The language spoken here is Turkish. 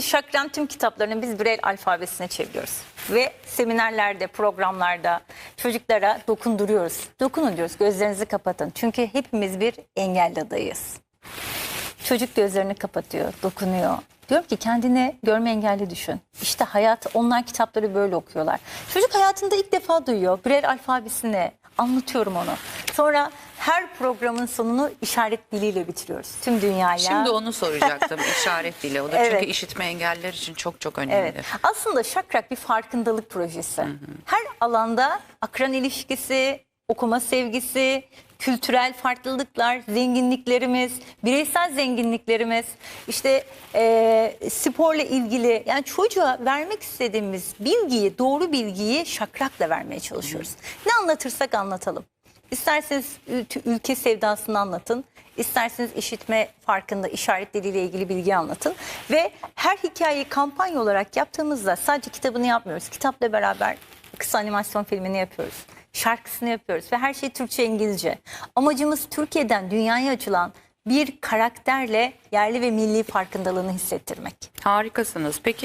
Şakran tüm kitaplarını biz Braille alfabesine çeviriyoruz. Ve seminerlerde, programlarda çocuklara dokunduruyoruz. Dokunun diyoruz, gözlerinizi kapatın. Çünkü hepimiz bir engelli adayız. Çocuk gözlerini kapatıyor, dokunuyor. Diyorum ki kendini görme engelli düşün. İşte hayat, onlar kitapları böyle okuyorlar. Çocuk hayatında ilk defa duyuyor. Braille alfabesini anlatıyorum onu. Sonra her programın sonunu işaret diliyle bitiriyoruz. Tüm dünyayla. Şimdi onu soracaktım işaret dili. O da Evet. çünkü işitme engelliler için çok çok önemli. Evet. Aslında Şakrak bir farkındalık projesi. Her alanda akran ilişkisi, okuma sevgisi, kültürel farklılıklar, zenginliklerimiz, bireysel zenginliklerimiz, işte e, sporla ilgili yani çocuğa vermek istediğimiz bilgiyi, doğru bilgiyi şakrakla vermeye çalışıyoruz. Ne anlatırsak anlatalım. İsterseniz ül- ülke sevdasını anlatın. İsterseniz işitme farkında işaret diliyle ilgili bilgi anlatın. Ve her hikayeyi kampanya olarak yaptığımızda sadece kitabını yapmıyoruz. Kitapla beraber kısa animasyon filmini yapıyoruz. Şarkısını yapıyoruz ve her şey Türkçe İngilizce. Amacımız Türkiye'den dünyaya açılan bir karakterle yerli ve milli farkındalığını hissettirmek. Harikasınız. Peki